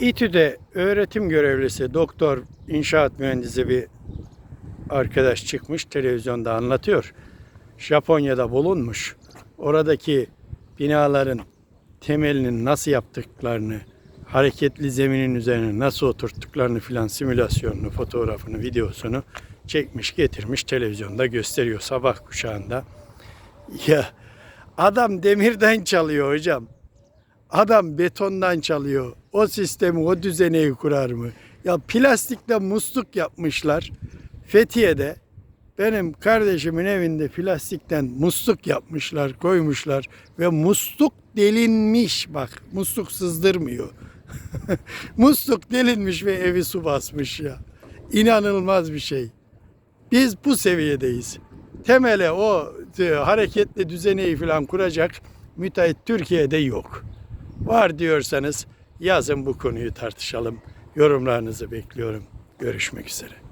İTÜ'de öğretim görevlisi, doktor, inşaat mühendisi bir arkadaş çıkmış televizyonda anlatıyor. Japonya'da bulunmuş. Oradaki binaların temelinin nasıl yaptıklarını, hareketli zeminin üzerine nasıl oturttuklarını filan simülasyonunu, fotoğrafını, videosunu çekmiş, getirmiş televizyonda gösteriyor sabah kuşağında. Ya adam demirden çalıyor hocam. Adam betondan çalıyor. O sistemi, o düzeneyi kurar mı? Ya plastikle musluk yapmışlar. Fethiye'de benim kardeşimin evinde plastikten musluk yapmışlar, koymuşlar ve musluk delinmiş bak. Musluk sızdırmıyor. musluk delinmiş ve evi su basmış ya. İnanılmaz bir şey. Biz bu seviyedeyiz. Temele o e, hareketli düzeneyi falan kuracak müteahhit Türkiye'de yok. Var diyorsanız yazın bu konuyu tartışalım. Yorumlarınızı bekliyorum. Görüşmek üzere.